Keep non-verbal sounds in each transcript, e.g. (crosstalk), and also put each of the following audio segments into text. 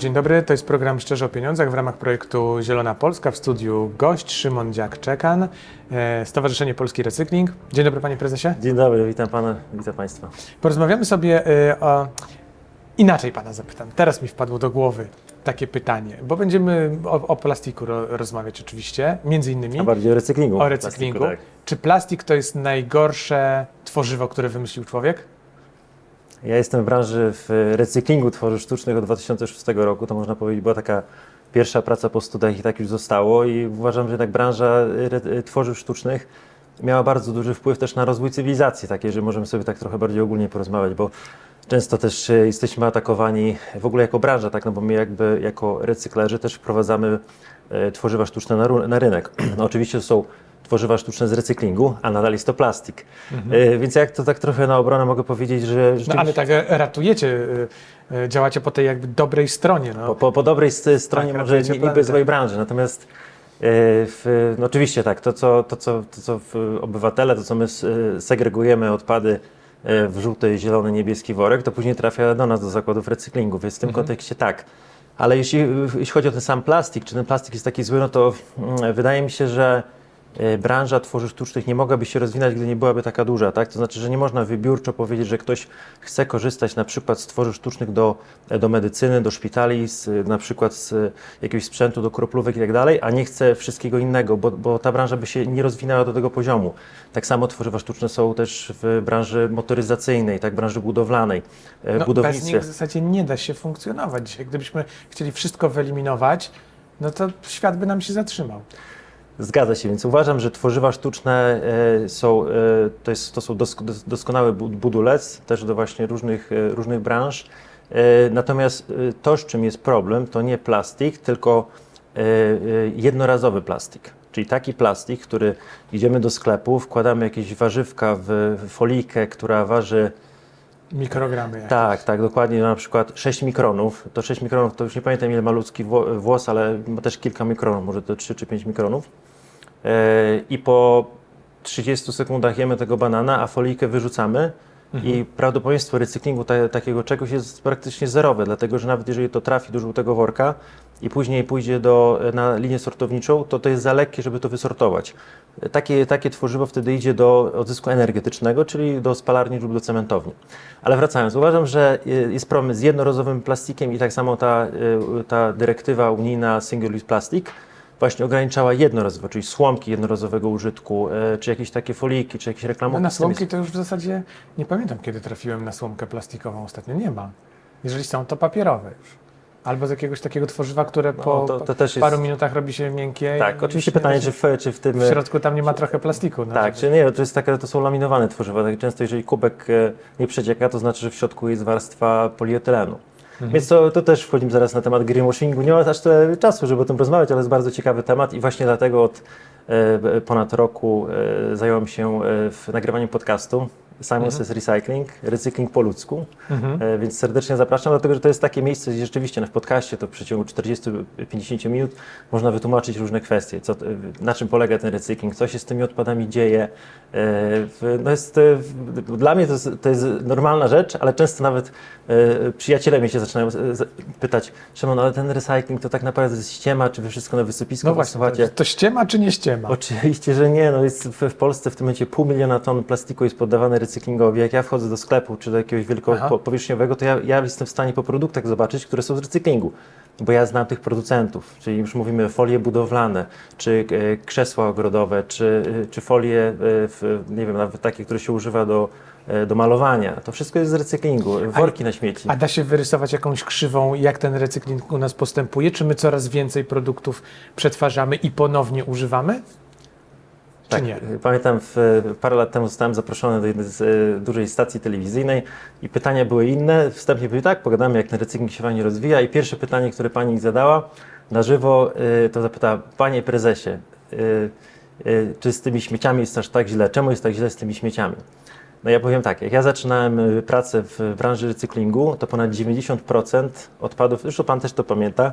dzień dobry. To jest program Szczerze o Pieniądzach w ramach projektu Zielona Polska. W studiu gość Szymon Dziak-Czekan, e, Stowarzyszenie Polski Recykling. Dzień dobry panie prezesie. Dzień dobry, witam pana, witam państwa. Porozmawiamy sobie e, o... Inaczej pana zapytam. Teraz mi wpadło do głowy takie pytanie, bo będziemy o, o plastiku ro, rozmawiać oczywiście, między innymi A bardziej o recyklingu. o recyklingu. plastiku, Czy plastik to jest najgorsze tworzywo, które wymyślił człowiek? Tak. Ja jestem w branży w recyklingu tworzyw sztucznych od 2006 roku. To można powiedzieć była taka pierwsza praca po studiach i tak już zostało. I uważam, że jednak branża re- tworzyw sztucznych miała bardzo duży wpływ też na rozwój cywilizacji, takiej, że możemy sobie tak trochę bardziej ogólnie porozmawiać, bo często też e, jesteśmy atakowani w ogóle jako branża, tak, no bo my jakby jako recyklerzy też wprowadzamy e, tworzywa sztuczne na, na rynek. No, (clears throat) oczywiście są tworzywa sztuczne z recyklingu, a nadal jest to plastik. E, Więc jak to tak trochę na obronę mogę powiedzieć, że No ale tak e, ratujecie, e, działacie po tej jakby dobrej stronie. No. Po, po, po dobrej s- stronie Tak, może niby złej branży, natomiast w, no oczywiście tak, to co, to, co, to co obywatele, to co my segregujemy odpady w żółty, zielony, niebieski worek, to później trafia do nas, do zakładów recyklingu, więc w tym Mhm. kontekście tak. Ale jeśli, jeśli chodzi o ten sam plastik, czy ten plastik jest taki zły, no to mm, wydaje mi się, że branża tworzyw sztucznych nie mogłaby się rozwinąć, gdy nie byłaby taka duża, tak? To znaczy, że nie można wybiórczo powiedzieć, że ktoś chce korzystać na przykład z tworzyw sztucznych do, do medycyny, do szpitali, z, na przykład z jakiegoś sprzętu do kroplówek i tak dalej, a nie chce wszystkiego innego, bo, bo ta branża by się nie rozwinęła do tego poziomu. Tak samo tworzywa sztuczne są też w branży motoryzacyjnej, tak, branży budowlanej, e, No, bez budownictwie. nich w zasadzie nie da się funkcjonować dzisiaj. Gdybyśmy chcieli wszystko wyeliminować, no to świat by nam się zatrzymał. Zgadza się, więc uważam, że tworzywa sztuczne e, są, e, to, jest, to są dosk, dos, doskonały bu- budulec też do właśnie różnych, e, różnych branż. Natomiast to, z czym jest problem, to nie plastik, tylko jednorazowy plastik. Czyli taki plastik, który idziemy do sklepu, wkładamy jakieś warzywka w folijkę, która waży Mikrogramy. jakieś. tak, tak, dokładnie, na przykład 6 mikronów. To 6 mikronów, to już nie pamiętam ile ma ludzki wło- włos, ale ma też kilka mikronów, może to 3 czy 5 mikronów. I po 30 sekundach jemy tego banana, a folijkę wyrzucamy. I prawdopodobieństwo recyklingu ta, takiego czegoś jest praktycznie zerowe, dlatego że nawet jeżeli to trafi do żółtego worka i później pójdzie do, na linię sortowniczą, to to jest za lekkie, żeby to wysortować. Takie, takie tworzywo wtedy idzie do odzysku energetycznego, czyli do spalarni lub do cementowni. Ale wracając, uważam, że jest problem z jednorazowym plastikiem i tak samo ta, y, ta dyrektywa unijna Single Use Plastic właśnie ograniczała jednorazowo, czyli słomki jednorazowego użytku, y, czy jakieś takie foliki, czy jakieś No reklamówki. na słomki to już w zasadzie nie pamiętam, kiedy trafiłem na słomkę plastikową ostatnio. Nie ma. Jeżeli są, to papierowe już. Albo z jakiegoś takiego tworzywa, które po No, to- to jest- paru minutach robi się miękkie. Tak, oczywiście pytanie, czy w, czy w tym... w środku tam nie ma trochę plastiku. No, Tak, żeby- czy nie, to jest takie, to są laminowane tworzywa. Tak często jeżeli kubek e, nie przecieka, to znaczy, że w środku jest warstwa polietylenu. Mhm. Więc to, to też wchodzimy zaraz na temat greenwashingu. Nie ma aż tyle czasu, żeby o tym rozmawiać, ale jest bardzo ciekawy temat i właśnie dlatego od e, ponad roku e, zająłem się e, w nagrywaniem podcastu Simon Mhm. Says Recycling, recykling po ludzku. Mhm. E, Więc serdecznie zapraszam, dlatego że to jest takie miejsce, gdzie rzeczywiście no, w podcaście to w przeciągu 40-50 minut można wytłumaczyć różne kwestie, co, na czym polega ten recykling, co się z tymi odpadami dzieje. E, No jest, e, dla mnie to jest, to jest normalna rzecz, ale często nawet e, przyjaciele mnie się zaczynają pytać, Szymon, ale ten recykling to tak naprawdę jest ściema, czy wy wszystko na wysypisku No właśnie, to, to ściema czy nie ściema? Oczywiście, że nie. No jest w, w Polsce w tym momencie pół miliona ton plastiku jest poddawane recyklingowi. Jak ja wchodzę do sklepu czy do jakiegoś wielkopowierzchniowego, to ja, ja jestem w stanie po produktach zobaczyć, które są z recyklingu. Bo ja znam tych producentów, czyli już mówimy folie budowlane, czy e, krzesła ogrodowe, czy, e, czy folie, e, nie wiem, nawet takie, które się używa do, do malowania. To wszystko jest z recyklingu. Worki na śmieci. A da się wyrysować jakąś krzywą, jak ten recykling u nas postępuje? Czy my coraz więcej produktów przetwarzamy i ponownie używamy? Tak, nie? y, pamiętam, w, parę lat temu zostałem zaproszony do jednej z y, dużej stacji telewizyjnej i pytania były inne. Wstępnie były tak, pogadamy jak ten recykling się fajnie rozwija i pierwsze pytanie, które pani zadała na żywo, y, to zapytała, panie prezesie, y, y, czy z tymi śmieciami jest aż tak źle? Czemu jest tak źle z tymi śmieciami? No ja powiem tak, jak ja zaczynałem y, pracę w branży recyklingu, to ponad 90% odpadów, zresztą Pan też to pamięta,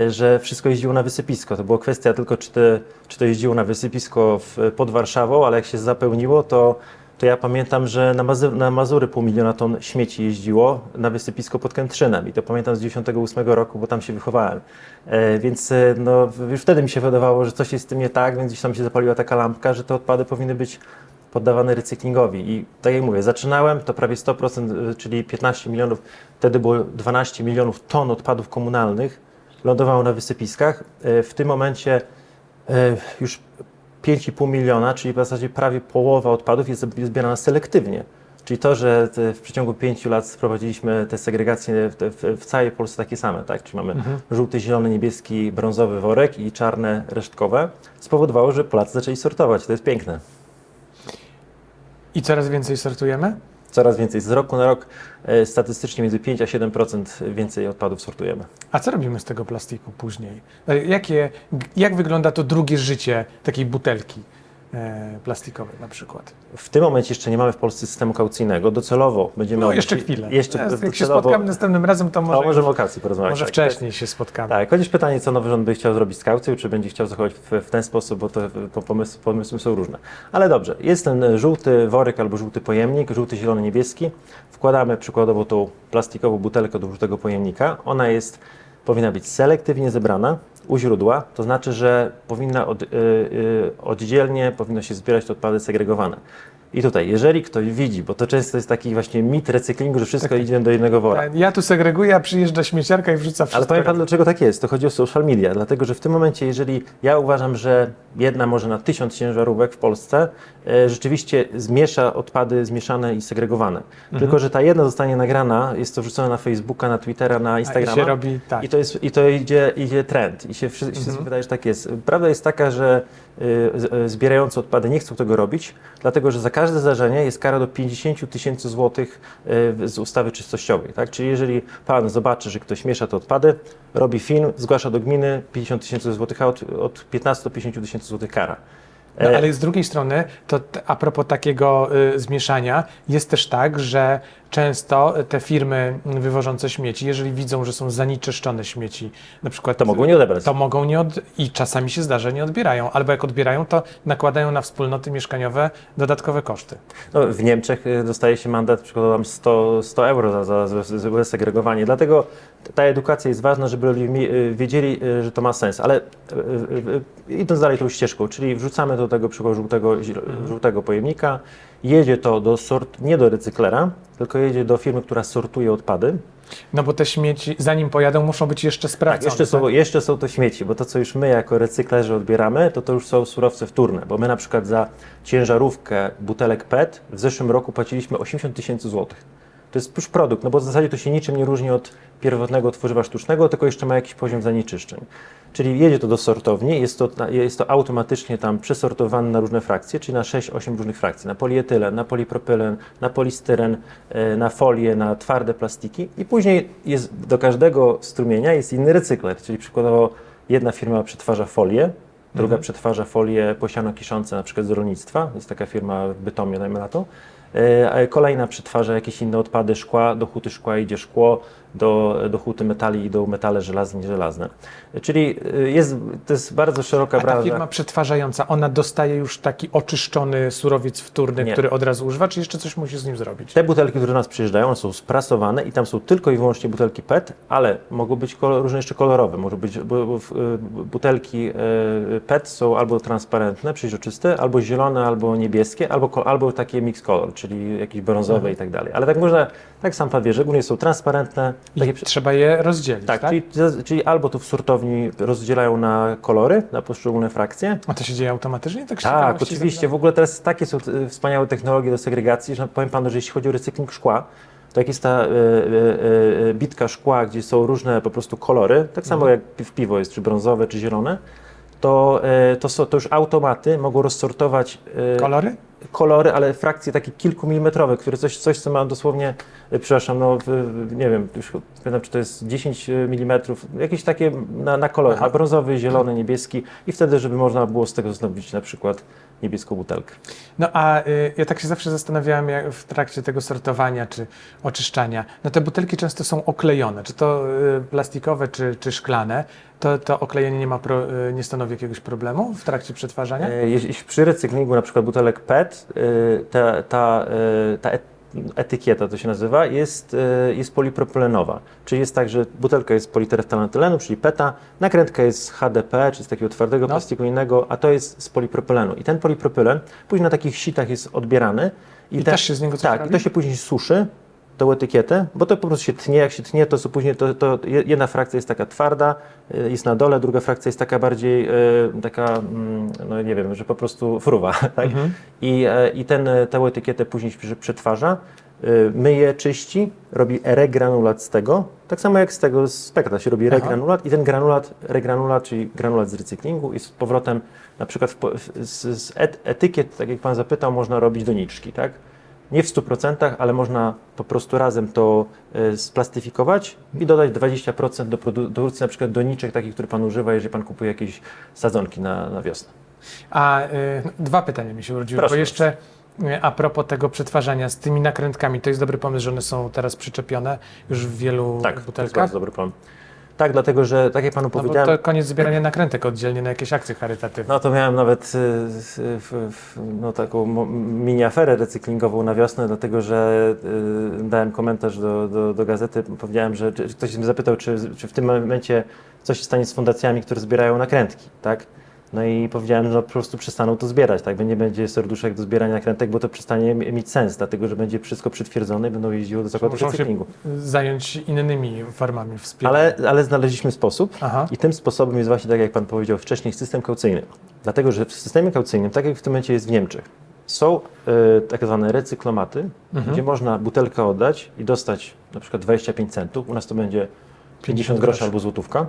y, że wszystko jeździło na wysypisko. To była kwestia tylko, czy, te, czy to jeździło na wysypisko w, pod Warszawą, ale jak się zapełniło, to, to ja pamiętam, że na, Mazu, na Mazury pół miliona ton śmieci jeździło na wysypisko pod Kętrzynem. I to pamiętam z 98 roku, bo tam się wychowałem. E, więc e, no, już wtedy mi się wydawało, że coś jest z tym nie tak, więc gdzieś tam się zapaliła taka lampka, że te odpady powinny być poddawane recyklingowi. I tak jak mówię, zaczynałem, to prawie 100%, y, czyli 15 milionów, wtedy było 12 milionów ton odpadów komunalnych, lądowało na wysypiskach. Y, W tym momencie y, już 5,5 miliona, czyli w zasadzie prawie połowa odpadów jest zbierana selektywnie. Czyli to, że w przeciągu 5 lat sprowadziliśmy te segregacje w, całej Polsce takie same, tak? Czyli mamy żółty, zielony, niebieski, brązowy worek i czarne resztkowe, spowodowało, że Polacy zaczęli sortować. To jest piękne. I coraz więcej sortujemy? Coraz więcej. Z roku na rok e, statystycznie między 5 a 7% więcej odpadów sortujemy. A co robimy z tego plastiku później? E, Jakie, jak wygląda to drugie życie takiej butelki e, plastikowej na przykład? W tym momencie jeszcze nie mamy w Polsce systemu kaucyjnego. Docelowo będziemy... No jeszcze chwilę. Jeszcze Teraz, jak się docelowo- spotkamy następnym razem, to może, możemy o kaucji porozmawiać. może tak. wcześniej się spotkamy. Tak, chociaż pytanie, co nowy rząd by chciał zrobić z kaucją, czy będzie chciał zachować w, w ten sposób, bo to po- pomysły, pomysły są różne. Ale dobrze, jest ten żółty worek albo żółty pojemnik, żółty, zielony, niebieski. Wkładamy przykładowo tą plastikową butelkę do żółtego pojemnika. Ona jest, powinna być selektywnie zebrana u źródła, to znaczy, że powinna od, y, y, oddzielnie, powinno się zbierać te odpady segregowane. I tutaj, jeżeli ktoś widzi, bo to często jest taki właśnie mit recyklingu, że wszystko idzie do jednego wora. Tak, Ja tu segreguję, a przyjeżdża śmieciarka i wrzuca wszystko. Ale powiem Pan, dlaczego tak jest. To chodzi o social media, dlatego że w tym momencie, jeżeli ja uważam, że jedna może na tysiąc ciężarówek w Polsce rzeczywiście zmiesza odpady zmieszane i segregowane. Mhm. Tylko, że ta jedna zostanie nagrana, jest to wrzucone na Facebooka, na Twittera, na I Instagrama. się robi tak. I to, jest, i to idzie, idzie trend i się wszyscy wszyscy wydaje, że tak jest. Prawda jest taka, że y, y, zbierający odpady nie chcą tego robić, dlatego że za każde zdarzenie jest kara do 50 000 tysięcy złotych y, z ustawy czystościowej. Tak? Czyli jeżeli pan zobaczy, że ktoś miesza te odpady, robi film, zgłasza do gminy 50 tysięcy złotych, a od, od 15 do 50 tysięcy złotych kara. No, E, ale z drugiej strony, to a propos takiego y, zmieszania, jest też tak, że często te firmy wywożące śmieci, jeżeli widzą, że są zanieczyszczone śmieci, na przykład To mogą nie odebrać. to mogą nie od... i czasami się zdarza, nie odbierają, albo jak odbierają, to nakładają na wspólnoty mieszkaniowe dodatkowe koszty. No, w Niemczech y, dostaje się mandat przykładowo tam 100, 100 euro za, za, za, segregowanie. Dlatego ta edukacja jest ważna, żeby ludzie y, wiedzieli, y, że to ma sens. Ale idąc dalej tą ścieżką, czyli wrzucamy do tego przykład żółtego, zi- żółtego pojemnika, jedzie to do sort, nie do recyklera, tylko jedzie do firmy, która sortuje odpady. No bo te śmieci, zanim pojadą, muszą być jeszcze Tak, sprawdzone. jeszcze są, jeszcze są to śmieci, bo to, co już my jako recyklerzy odbieramy, to to już są surowce wtórne, bo my na przykład za ciężarówkę butelek PET w zeszłym roku płaciliśmy 80 tysięcy złotych. To jest już produkt, no bo w zasadzie to się niczym nie różni od pierwotnego tworzywa sztucznego, tylko jeszcze ma jakiś poziom zanieczyszczeń. Czyli jedzie to do sortowni, jest to, jest to automatycznie tam przesortowane na różne frakcje, czyli na 6-8 różnych frakcji, na polietylen, na polipropylen, na polistyren, e, na folię, na twarde plastiki i później jest do każdego strumienia jest inny recykler, czyli przykładowo jedna firma przetwarza folię, druga przetwarza folię posiano kiszące na przykład z rolnictwa, jest taka firma w Bytomie, dajmy na to, kolejna przetwarza jakieś inne odpady szkła, do huty szkła idzie szkło, do, do huty metali idą metale żelazne, nieżelazne. E, Czyli e, jest, to jest bardzo szeroka A ta branża. firma przetwarzająca, ona dostaje już taki oczyszczony surowiec wtórny, Nie. który od razu używa, czy jeszcze coś musi z nim zrobić? Te butelki, które do nas przyjeżdżają, one są sprasowane i tam są tylko i wyłącznie butelki PET, ale mogą być kolor, różne jeszcze kolorowe. Może być, y, butelki y, PET są albo transparentne, przeźroczyste, albo zielone, albo niebieskie, albo, albo takie mix color, czyli jakieś brązowe Mhm. i tak dalej. Ale tak można, tak sam pan wie, że ogólnie są transparentne. Takie, trzeba je rozdzielić, tak, tak? Czyli, czyli albo tu w sortowni rozdzielają na kolory, na poszczególne frakcje, A to się dzieje automatycznie? Tak, tak, oczywiście. W ogóle teraz takie są e, wspaniałe technologie do segregacji, że powiem panu, że jeśli chodzi o recykling szkła, to jak jest ta e, e, e, bitka szkła, gdzie są różne po prostu kolory, tak samo jak w piwo jest, czy brązowe, czy zielone, to, e, to, są, to już automaty mogą rozsortować e, Kolory? kolory, ale frakcje takie kilkumilimetrowe, które coś, coś co ma dosłownie, e, przepraszam, no nie wiem, już pamiętam, czy to jest 10 mm, jakieś takie na, na kolor, na brązowy, zielony, niebieski i wtedy, żeby można było z tego zrobić na przykład niebieską butelkę. No a y, ja tak się zawsze zastanawiałem jak w trakcie tego sortowania czy oczyszczania. No te butelki często są oklejone, czy to y, plastikowe, czy, czy szklane. To, to oklejenie nie ma pro, y, nie stanowi jakiegoś problemu w trakcie przetwarzania? E, Jeśli przy recyklingu na przykład butelek PET, y, ta, ta, y, ta et- etykieta to się nazywa, jest, y, jest polipropylenowa. Czyli jest tak, że butelka jest politereftalantylenu, czyli PETA, nakrętka jest HDP, czyli z takiego twardego No. plastiku innego, a to jest z polipropylenu. I ten polipropylen później na takich sitach jest odbierany. I te- też się z niego coś Tak, robi? i to się później suszy, tą etykietę, bo to po prostu się tnie, jak się tnie, to, są później, to, to je- jedna frakcja jest taka twarda, y, jest na dole, druga frakcja jest taka bardziej, y, taka, mm, no nie wiem, że po prostu fruwa, (laughs) tak? Mhm. I, e, i ten, e, tę etykietę później się przetwarza, y, myje, czyści, robi regranulat z tego, tak samo jak z tego z spektra się robi Aha. regranulat i ten granulat, regranulat, czyli granulat z recyklingu i z powrotem, na przykład w, z, z et, etykiet, tak jak Pan zapytał, można robić doniczki, tak? Nie w 100%, ale można po prostu razem to y, splastyfikować i dodać 20% do produ- do produkcji na przykład doniczek takich, które Pan używa, jeżeli Pan kupuje jakieś sadzonki na, na wiosnę. A y, dwa pytania mi się urodziły, Proszę bo jeszcze y, a propos tego przetwarzania z tymi nakrętkami, to jest dobry pomysł, że one są teraz przyczepione już w wielu Tak, to jest butelkach. bardzo dobry plan. Tak, dlatego że tak jak Panu No bo powiedziałem, to koniec zbierania nakrętek oddzielnie na jakieś akcje charytatywne. No to miałem nawet y, y, no, taką mini aferę recyklingową na wiosnę, dlatego że y, dałem komentarz do, do, do gazety, powiedziałem, że ktoś mnie zapytał, czy, czy w tym momencie coś się stanie z fundacjami, które zbierają nakrętki, tak? No i powiedziałem, że po prostu przestaną to zbierać, tak? Nie będzie serduszek do zbierania nakrętek, bo to przestanie mi- mieć sens, dlatego że będzie wszystko przetwierdzone i będą jeździło do Muszą się recyklingu. zająć innymi formami wspierania. Ale, ale znaleźliśmy sposób, Aha. i tym sposobem jest właśnie, tak jak Pan powiedział wcześniej, system kaucyjny. Dlatego, że w systemie kaucyjnym, tak jak w tym momencie jest w Niemczech, są y, tak zwane recyklomaty, Mhm. gdzie można butelkę oddać i dostać na przykład 25 centów. U nas to będzie 50 50 groszy groszy. albo złotówka,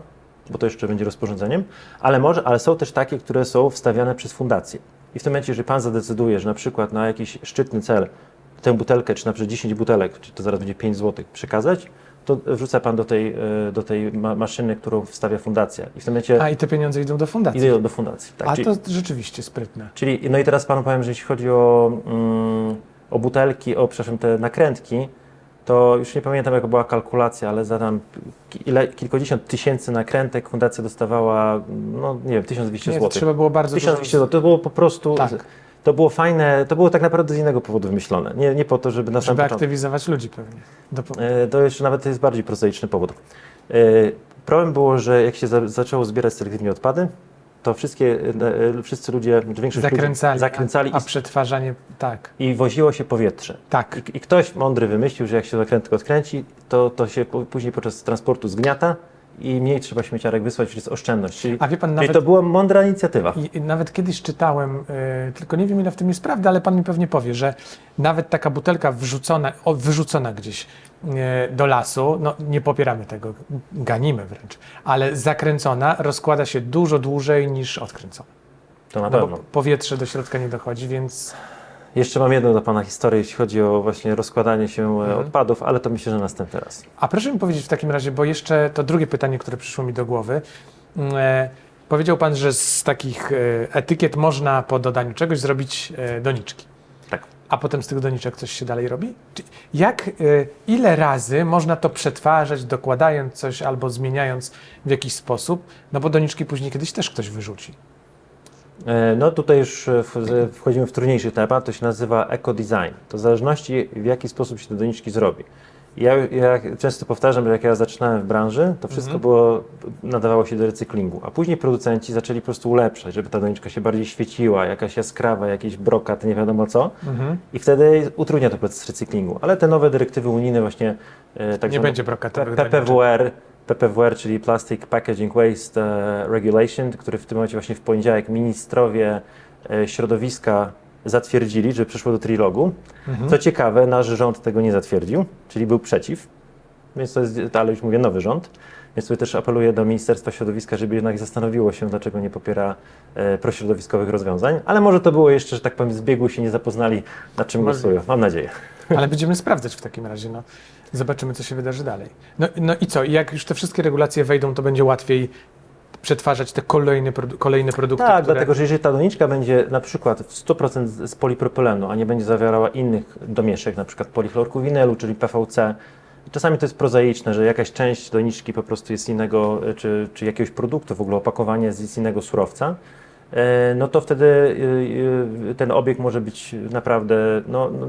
bo to jeszcze będzie rozporządzeniem. Ale, może, ale są też takie, które są wstawiane przez fundacje. I w tym momencie, jeżeli Pan zadecyduje, że na przykład na jakiś szczytny cel tę butelkę, czy na przykład 10 butelek, czy to zaraz będzie 5 zł, przekazać, to wrzuca Pan do tej, y, do tej ma- maszyny, którą wstawia fundacja. I w tym momencie A i te pieniądze idą do fundacji. idzie do fundacji. Tak, A czyli, to rzeczywiście sprytne. czyli, no i teraz Panu powiem, że jeśli chodzi o, mm, o butelki, o przepraszam, te nakrętki, to już nie pamiętam jaka była kalkulacja, ale za tam ile, kilkadziesiąt tysięcy nakrętek fundacja dostawała, no nie wiem, 1200 Nie, to zł. trzeba było bardzo 1200 dużo... zł, to było po prostu, Tak. to było fajne, to było tak naprawdę z innego powodu wymyślone. Nie, nie po to, żeby na Żeby początku. aktywizować ludzi pewnie. Do, E, To jeszcze nawet jest bardziej prozaiczny powód. E, Problem było, że jak się za, zaczęło zbierać selektywnie odpady, to wszystkie, e, e, wszyscy ludzie, większość zakręcali. ludzi zakręcali a, a przetwarzanie, tak. i woziło się powietrze. Tak. I, I ktoś mądry wymyślił, że jak się zakrętek odkręci, to, to się później podczas transportu zgniata i mniej trzeba śmieciarek wysłać, czyli jest oszczędność. Czyli, A wie pan, nawet to była mądra inicjatywa. I, nawet kiedyś czytałem, y, tylko nie wiem ile w tym jest prawdy, ale pan mi pewnie powie, że nawet taka butelka wrzucona, o, wyrzucona gdzieś y, do lasu, no nie popieramy tego, ganimy wręcz, ale zakręcona rozkłada się dużo dłużej niż odkręcona. To na No pewno. bo powietrze do środka nie dochodzi, więc Jeszcze mam jedną do Pana historię, jeśli chodzi o właśnie rozkładanie się e, Mhm. odpadów, ale to myślę, że następny raz. A proszę mi powiedzieć w takim razie, bo jeszcze to drugie pytanie, które przyszło mi do głowy. E, powiedział Pan, że z takich e, etykiet można po dodaniu czegoś zrobić e, doniczki. Tak. A potem z tych doniczek coś się dalej robi? Jak, ile razy można to przetwarzać, dokładając coś albo zmieniając w jakiś sposób? No bo doniczki później kiedyś też ktoś wyrzuci. E, No tutaj już e, wchodzimy w trudniejszy temat, to się nazywa eco-design. To w zależności w jaki sposób się te doniczki zrobi. Ja, ja często powtarzam, że jak ja zaczynałem w branży, to wszystko Mhm. było, nadawało się do recyklingu, a później producenci zaczęli po prostu ulepszać, żeby ta doniczka się bardziej świeciła, jakaś jaskrawa, jakiś brokat, nie wiadomo co. Mhm. I wtedy utrudnia to proces recyklingu. Ale te nowe dyrektywy unijne właśnie e, tak nie zwane będzie brokatowych P- doniczek. PPWR, czyli Plastic Packaging Waste e, Regulation, który w tym momencie właśnie w poniedziałek ministrowie e, środowiska zatwierdzili, że przeszło do trilogu. Mhm. Co ciekawe, nasz rząd tego nie zatwierdził, czyli był przeciw, więc to jest, ale już mówię, nowy rząd. Więc tutaj też apeluję do Ministerstwa Środowiska, żeby jednak zastanowiło się, dlaczego nie popiera e, prośrodowiskowych rozwiązań. Ale może to było jeszcze, że tak powiem, zbiegły się nie zapoznali, nad czym Możliwe. głosują. Mam nadzieję. Ale będziemy sprawdzać w takim razie. No. Zobaczymy, co się wydarzy dalej. No, no i co? Jak już te wszystkie regulacje wejdą, to będzie łatwiej przetwarzać te kolejne, produ- kolejne produkty, Tak, które... dlatego że jeżeli ta doniczka będzie na przykład w 100% z polipropylenu, a nie będzie zawierała innych domieszek, na przykład polichlorku winelu, czyli PVC, czasami to jest prozaiczne, że jakaś część doniczki po prostu jest innego, czy, czy jakiegoś produktu, w ogóle opakowanie jest z innego surowca, e, no to wtedy e, e, ten obieg może być naprawdę, no, no,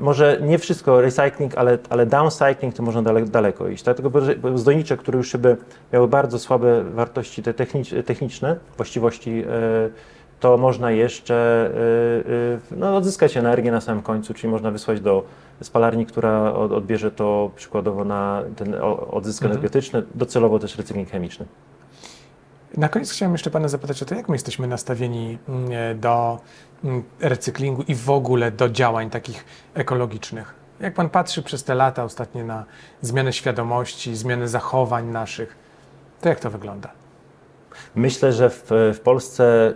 może nie wszystko recycling, ale, ale downcycling to można dale, daleko iść. Dlatego że- bo z doniczek, które już by miały bardzo słabe wartości te technicz, techniczne, właściwości, e, to można jeszcze e, e, no, odzyskać energię na samym końcu, czyli można wysłać do spalarni, która od, odbierze to przykładowo na ten odzysk Mhm. energetyczny, docelowo też recykling chemiczny. Na koniec chciałem jeszcze Pana zapytać o to, jak my jesteśmy nastawieni mm, do mm, recyklingu i w ogóle do działań takich ekologicznych. Jak Pan patrzy przez te lata ostatnie na zmianę świadomości, zmianę zachowań naszych, to jak to wygląda? Myślę, że w, w Polsce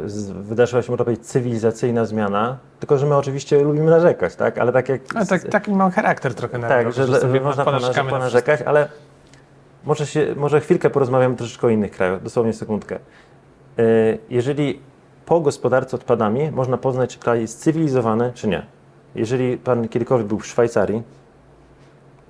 y, wydarzyła się, można powiedzieć, cywilizacyjna zmiana, tylko że my oczywiście lubimy narzekać, tak? Ale tak jak... Ale tak, taki mam charakter trochę na Tak, że, że można ponarzekamy ponarzekać, na ponarzekać ale może, się, może chwilkę porozmawiamy troszeczkę o innych krajach, dosłownie sekundkę. Y, Jeżeli po gospodarce odpadami można poznać, czy kraj jest cywilizowany, czy nie. Jeżeli pan kiedykolwiek był w Szwajcarii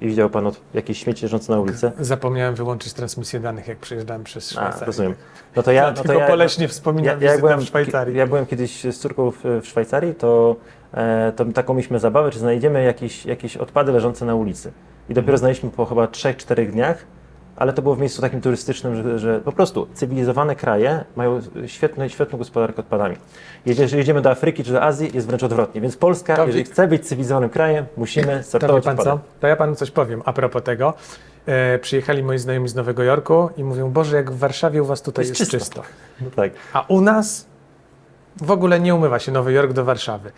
i widział pan od jakieś śmieci leżące na ulicy, Zapomniałem wyłączyć transmisję danych, jak przejeżdżałem przez a, Szwajcarię. rozumiem. No to ja, (laughs) no to Tylko ja, poleśnie wspominam ja, ja, byłem, w Szwajcarii. ja byłem kiedyś z córką w, w Szwajcarii, to, e, to taką mieliśmy zabawę, czy znajdziemy jakieś, jakieś odpady leżące na ulicy. I dopiero Mhm. znaleźliśmy po chyba 3-4 dniach, ale to było w miejscu takim turystycznym, że, że po prostu cywilizowane kraje mają świetne, świetną gospodarkę odpadami. Jeżeli jedziemy do Afryki czy do Azji, jest wręcz odwrotnie. Więc Polska, To jeżeli chce być cywilizowanym krajem, musimy To sortować pan odpady. co? To ja panu coś powiem a propos tego. E, przyjechali moi znajomi z Nowego Jorku i mówią, Boże, jak w Warszawie u was tutaj Jest czysto. No tak. A u nas w ogóle nie umywa się Nowy Jork do Warszawy.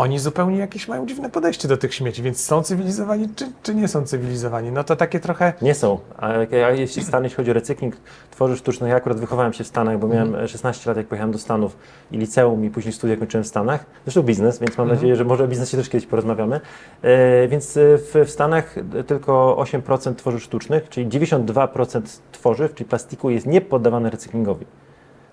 Oni zupełnie jakieś mają dziwne podejście do tych śmieci, więc są cywilizowani, czy, czy nie są cywilizowani? No to takie trochę... Nie są. A, jak- a jeśli Stany, jeśli chodzi o recykling tworzyw sztucznych, ja akurat wychowałem się w Stanach, bo miałem Mhm. e, 16 lat, jak pojechałem do Stanów i liceum i później studia kończyłem w Stanach. Zresztą biznes, więc mam Mhm. nadzieję, że może o biznesie też kiedyś porozmawiamy. E, więc e, w, w Stanach e, tylko 8% tworzyw sztucznych, czyli 92% tworzyw, czyli plastiku jest niepoddawane recyklingowi.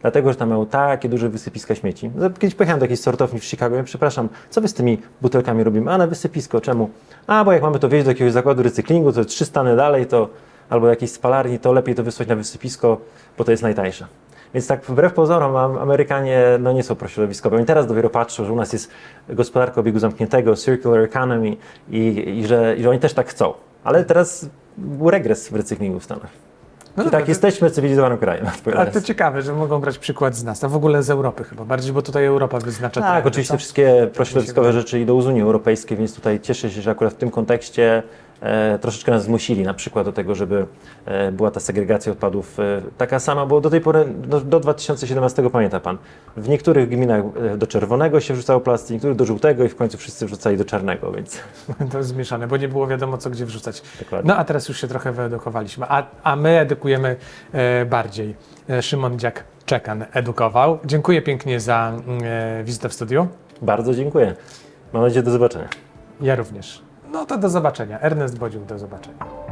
Dlatego, że tam mają takie duże wysypiska śmieci. Kiedyś pojechałem do jakiejś sortowni w Chicago i mówię, przepraszam, co wy z tymi butelkami robimy? A na wysypisko, czemu? A, bo jak mamy to wieźć do jakiegoś zakładu recyklingu, to trzy stany dalej, to albo jakiejś spalarni, to lepiej to wysłać na wysypisko, bo to jest najtańsze. Więc tak wbrew pozorom am- Amerykanie no, nie są prośrodowiskowi. Oni teraz dopiero patrzą, że u nas jest gospodarka obiegu zamkniętego, circular economy i, i, że, i że oni też tak chcą. Ale teraz był regres w recyklingu w Stanach. No I dobra, tak, to- jesteśmy cywilizowanym krajem. Ale to ciekawe, że mogą brać przykład z nas, a w ogóle z Europy chyba bardziej, bo tutaj Europa wyznacza Tak, trendy, oczywiście co? wszystkie prośrodowiskowe rzeczy idą z Unii Europejskiej, więc tutaj cieszę się, że akurat w tym kontekście troszeczkę nas zmusili na przykład do tego, żeby e, była ta segregacja odpadów e, taka sama, bo do tej pory, do, do 2017 pamięta Pan, w niektórych gminach e, do czerwonego się wrzucało plastik, niektórych do żółtego i w końcu wszyscy wrzucali do czarnego, więc (laughs) To jest zmieszane, bo nie było wiadomo, co gdzie wrzucać. dokładnie. No a teraz już się trochę wyedukowaliśmy, a, a my edukujemy e, bardziej. E, Szymon Dziak-Czekan edukował. Dziękuję pięknie za mm, e, wizytę w studiu. Bardzo dziękuję. Mam nadzieję do zobaczenia. Ja również. No to do zobaczenia. Ernest Bodziuk, do zobaczenia.